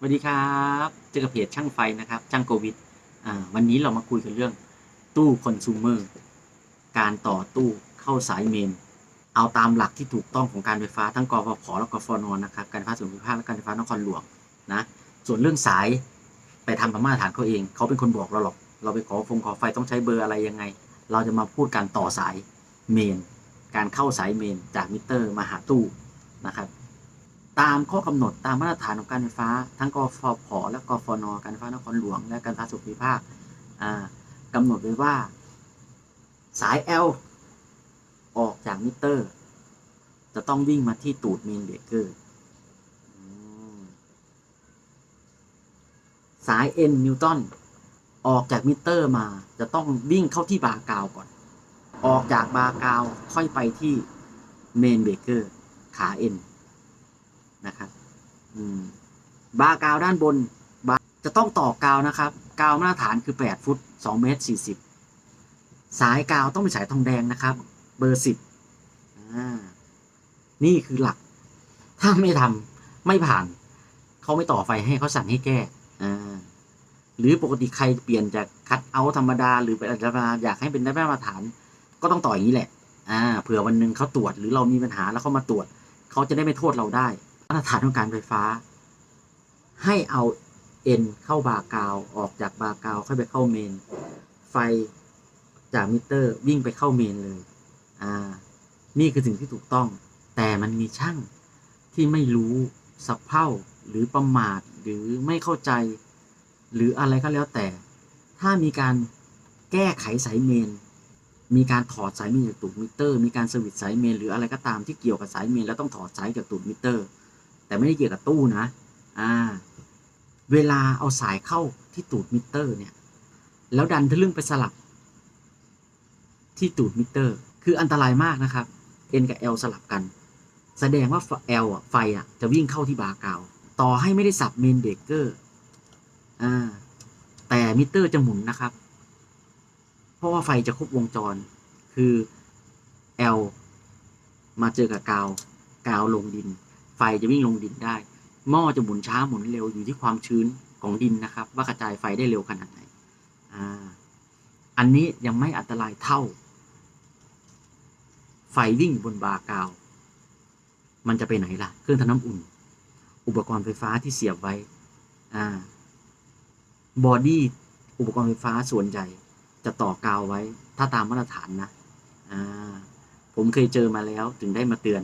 สวัสดีครับเจอกับเพจช่างไฟนะครับช่างโควิดวันนี้เรามาคุยกันเรื่องตู้คอน sumer การต่อตู้เข้าสายเมน เอาตามหลักที่ถูกต้องของการไฟฟ้าทั้งกฟผและกฟนนะครับการไฟฟ้าส่วนภูมิภาคและการไฟฟ้านครหลวงนะส่วนเรื่องสายไปทำตามมาตรฐานเขาเอง เขาเป็นคนบอกเราหรอก เราไปขอฟงขอไฟต้องใช้เบอร์อะไรยังไง เราจะมาพูดการต่อสายเมน การเข้าสายเมนจากมิเตอร์มาหาตู้นะครับ ตามข้อกำหนดตามมาตรฐานของการไฟฟ้า ทั้งกฟผและกฟน การไฟฟ้านครหลวง และการไฟฟ้าส่วนภูมิภาคอ่ากำหนดไว้ว่า สาย L ออกจากมิเตอร์ จะต้องวิ่งมาที่ตูดเมนเบรกเกอร์สาย N นิวตันออกจากมิเตอร์มา จะต้องวิ่งเข้าที่บาร์กาวก่อน ออกจากบาร์กาวค่อยไปที่เมนเบรกเกอร์ขา N นะครับบาร์กาวด้านบนบาร์จะต้องต่อกาวนะครับ กาวมาตรฐานคือ 8 ฟุต2เมตร40 สายกาวต้องเป็นสายทองแดงนะครับ เบอร์ 10 นี่คือหลัก ถ้าไม่ทำไม่ผ่าน เขาไม่ต่อไฟให้เขาสั่งให้แก้อ่หรือปกติใครเปลี่ยนจากคัดเอาธรรมดา หรือเป็นธรรมดาอยากให้เป็นได้มาตรฐาน ก็ต้องต่ออย่างนี้แหละ อ่า เผื่อวันหนึ่งเขาตรวจหรือเรามีปัญหาแล้วเขามาตรวจ เขาจะได้ไม่โทษเราได้ มาตรฐานของการไฟฟ้า ให้เอาเอ็นเข้าบาร์กาวออกจากบาร์กาวค่อยไปเข้าเมน ไฟจากมิเตอร์วิ่งไปเข้าเมนเลย อ่า นี่คือสิ่งที่ถูกต้อง แต่มันมีช่างที่ไม่รู้สับเพร่าหรือประมาทหรือไม่เข้าใจ หรืออะไรก็แล้วแต่ ถ้ามีการแก้ไขสายเมน มีการถอดสายเมนจากตูดมิเตอร์ มีการสวิตสายเมน หรืออะไรก็ตามที่เกี่ยวกับสายเมน แล้วต้องถอดสายจากตูดมิเตอร์ แต่ไม่ได้เกี่ยวกับตู้นะ อ่า เวลาเอาสายเข้าที่ตูดมิเตอร์เนี่ย แล้วดันทะลึ่งไปสลับ ที่ตูดมิเตอร์ คืออันตรายมากนะครับ N กับ L สลับกัน แสดงว่า L อะไฟอะจะวิ่งเข้าที่บาร์กาว ต่อให้ไม่ได้สับเมนเบรกเกอร์ อ่า แต่มิเตอร์จะหมุนนะครับ เพราะว่าไฟจะครบวงจร คือ L มาเจอกับกาว กาวลงดิน ไฟจะวิ่งลงดินได้ หม้อจะหมุนช้าหมุนเร็วอยู่ที่ความชื้นของดินนะครับ ว่ากระจายไฟได้เร็วขนาดไหนอ่าอันนี้ยังไม่อันตรายเท่า ไฟวิ่งบนบากาว มันจะไปไหนล่ะ เครื่องทำน้ำอุ่น อุปกรณ์ไฟฟ้าที่เสียบไว้อ่าบอดี้อุปกรณ์ไฟฟ้าส่วนใหญ่ จะต่อกาวไว้ ถ้าตามมาตรฐานนะอ่าผมเคยเจอมาแล้วถึงได้มาเตือน